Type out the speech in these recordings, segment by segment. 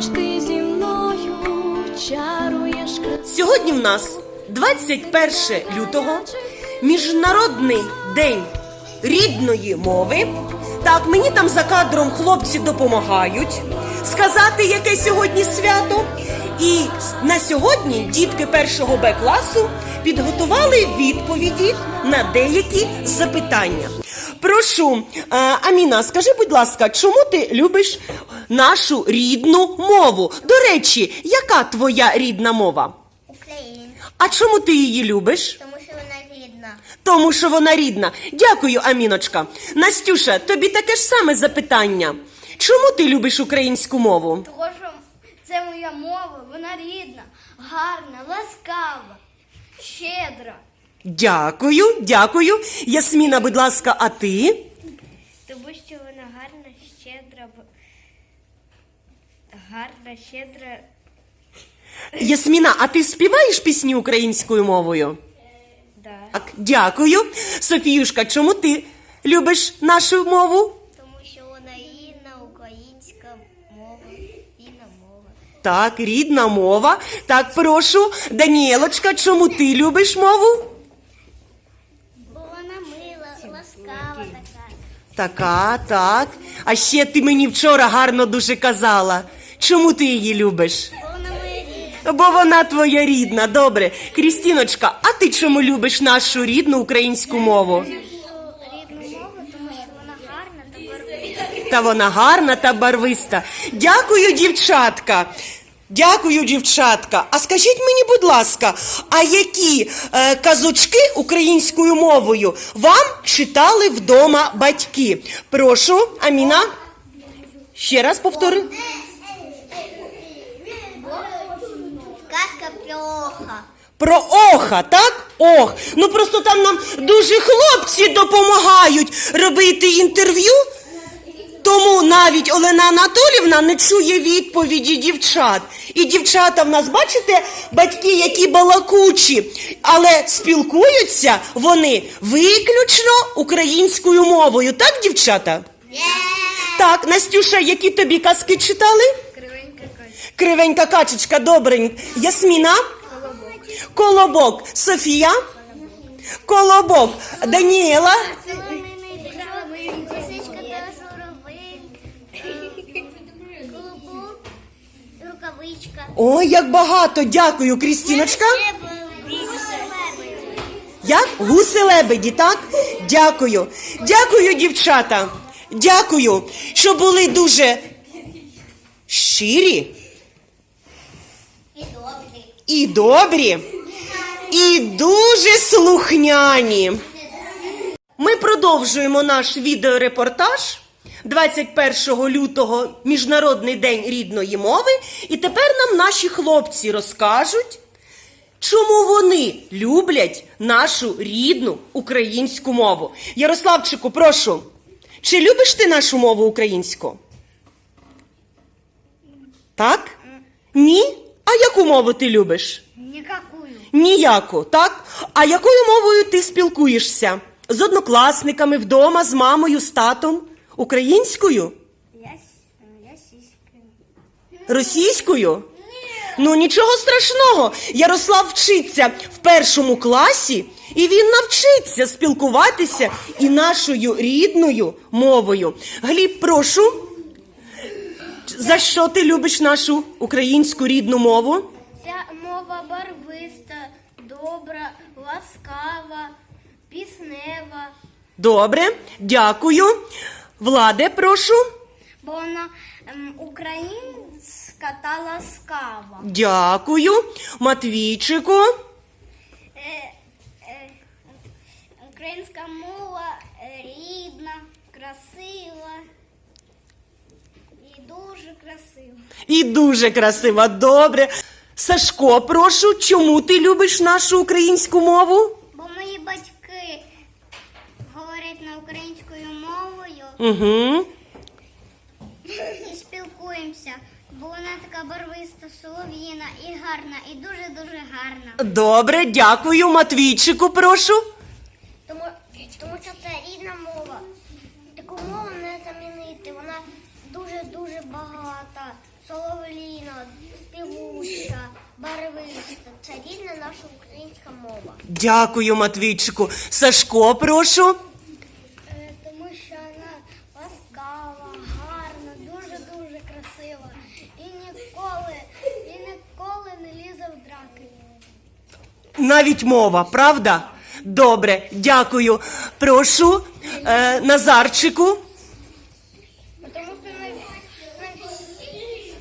Хоч ти зі мною чаруєш. Сьогодні в нас 21 лютого, міжнародний день рідної мови. Так, мені там за кадром хлопці допомагають сказати, яке сьогодні свято. І на сьогодні дітки першого Б класу підготували відповіді на деякі запитання. Прошу, Аміна, скажи, будь ласка, чому ти любиш нашу рідну мову? До речі, яка твоя рідна мова? Україна, А чому ти її любиш? тому що вона рідна. Тому що вона рідна. Дякую, Аміночка. Настюша, тобі таке ж саме запитання. Чому ти любиш українську мову? Того, що це моя мова, вона рідна, гарна, ласкава, щедра. Дякую, дякую. Ясміна, будь ласка, а ти? Тому що вона гарна, щедра, б- гарна, щедра. Ясміна, а ти співаєш пісні українською мовою? Да. Так, дякую. Софіюшка, чому ти любиш нашу мову? Тому що вона рідна, українська мова, рідна мова. Так, рідна мова. Так, прошу. Даніелочка, чому ти любиш мову? Бо вона мила, ласкава така. Така, так. А ще ти мені вчора гарно дуже казала. Чому ти її любиш? Бо вона твоя рідна. Добре. Крістіночка, а ти чому любиш нашу рідну українську мову? Та вона гарна та барвиста. Дякую, дівчатка. Дякую, дівчатка. А скажіть мені, будь ласка, а які е, казочки українською мовою вам читали вдома батьки? Прошу, Аміна. Ще раз повтори. Пльоха. Про оха, так? Ох. Ну просто там нам дуже хлопці допомагають робити інтерв'ю. Тому навіть Олена Анатолівна не чує відповіді дівчат. І дівчата в нас, бачите, батьки, які балакучі, але спілкуються вони виключно українською мовою. Так, дівчата? Так, Настюша, які тобі казки читали? Кривенька качечка, добрень. Ясміна? Колобок. Софія? Колобок. Даніела? Ой, як багато. Дякую, Крістіночка. Як? Гуси лебеді, так? Дякую. Дякую, дівчата. Дякую, що були дуже щирі І добрий. і добрі, і дуже слухняні. Ми продовжуємо наш відеорепортаж 21 лютого Міжнародний день рідної мови. І тепер нам наші хлопці розкажуть, чому вони люблять нашу рідну українську мову. Ярославчику, прошу, чи любиш ти нашу мову українську? Так? Ні? А яку мову ти любиш? Нікакую. Ніяку, так? А якою мовою ти спілкуєшся? З однокласниками вдома, з мамою, з татом? Українською? Я, с- я сіська. Російською? Ну нічого страшного. Ярослав вчиться в першому класі, і він навчиться спілкуватися і нашою рідною мовою. Гліб, прошу. За що ти любиш нашу українську рідну мову? Ця мова барвиста, добра, ласкава, піснева, Добре, дякую. Владе, прошу. бо вона ем, українська та ласкава. Дякую. Матвійчику. Е, е, українська мова е, рідна, красива дуже красива. І дуже красива. Добре. Сашко, прошу, чому ти любиш нашу українську мову? Бо мої батьки говорять на українською мовою Угу. і спілкуємося. Бо вона така барвиста, солов'їна і гарна, і дуже-дуже гарна. Добре, дякую. Матвійчику, прошу. Тому, тому що це рідна мова. Таку мову не замінити. Вона дуже-дуже багата, солов'їна, співуча, барвиста. Це рідна наша українська мова. Дякую, Матвійчику. Сашко, прошу. Е, Тому що вона ласкава, гарна, дуже-дуже красива. І ніколи, і ніколи не лізе в драки. Навіть мова, правда? Добре, дякую. Прошу, е, Назарчику. Тому що на, на всі-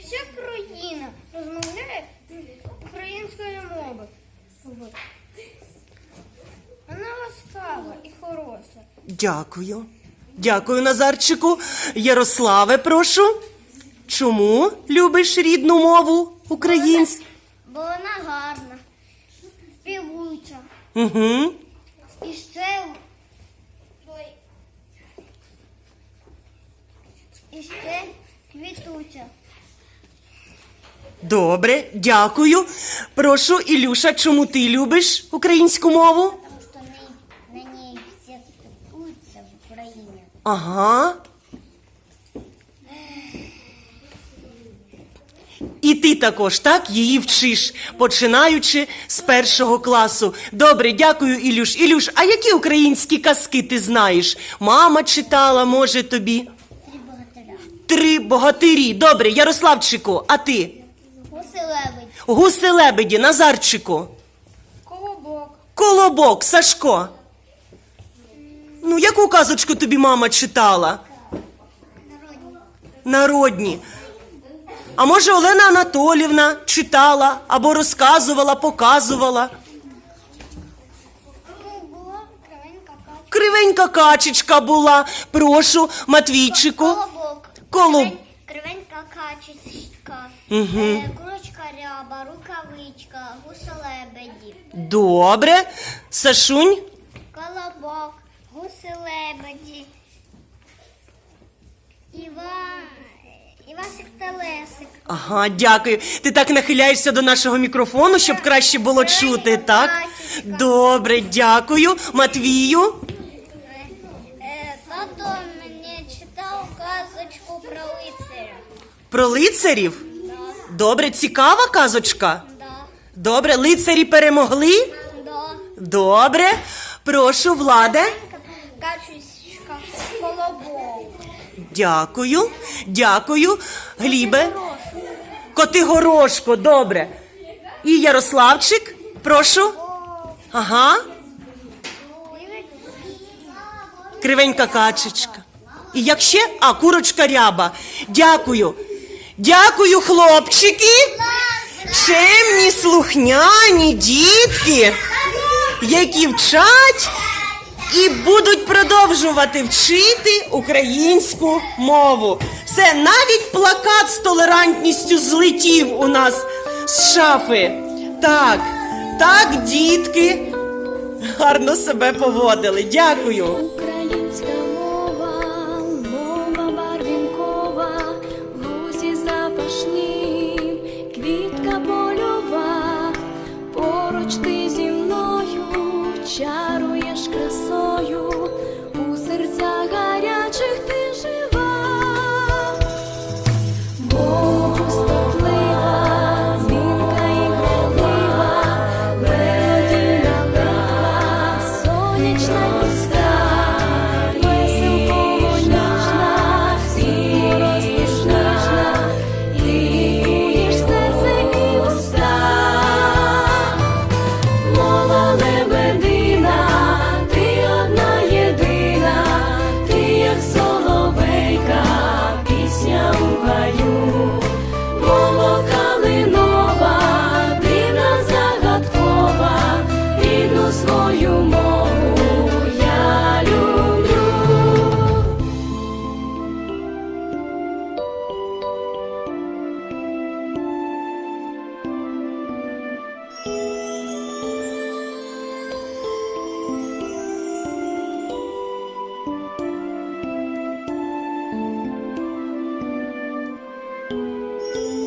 вся країна розмовляє українською мовою. Вона ласкава і хороша. Дякую. Дякую, Назарчику. Ярославе, прошу. Чому любиш рідну мову українську? Бо вона гарна, співуча. Угу. І ще. Ой. І ще квітуча. Добре, дякую. Прошу, Ілюша, чому ти любиш українську мову? Тому що на, на ній всі спілкуються в Україні. Ага. І ти також так її вчиш, починаючи з першого класу. Добре, дякую, Ілюш. Ілюш, а які українські казки ти знаєш? Мама читала, може, тобі? Три богатиря. Три богатирі. Добре, Ярославчику, а ти? Гуси лебедь. Гуси лебеді, Назарчику. Колобок. Колобок, Сашко. Ну, яку казочку тобі мама читала? Народні. Народні. А може, Олена Анатолівна читала або розказувала, показувала. Кривенька качечка була. Прошу, Матвійчику. Колобок. Колоб- Кривенька качечка. Угу. Курочка ряба, рукавичка, гуси-лебеді. Добре. Сашунь. Колобок, гуси-лебеді. Іва... Івасик та Лесик. Ага, дякую. Ти так нахиляєшся до нашого мікрофону, щоб краще було чути, так? Добре, дякую. Матвію. Е, Тато мені читав казочку про лицаря. Про лицарів. Добре, цікава казочка. Добре, лицарі перемогли. Добре. Прошу, владе. Качечка, колобок. Дякую. Дякую. Глібе. Котигорошко, добре. І Ярославчик, прошу. Ага. Кривенька качечка. І як ще? А, курочка ряба. Дякую. Дякую, хлопчики. Чемні, слухняні дітки, які вчать і будуть продовжувати вчити українську мову. Все, навіть плакат з толерантністю злетів у нас з шафи. Так, так, дітки гарно себе поводили. Дякую. Українська мова, мова барвінкова, лузі запашні,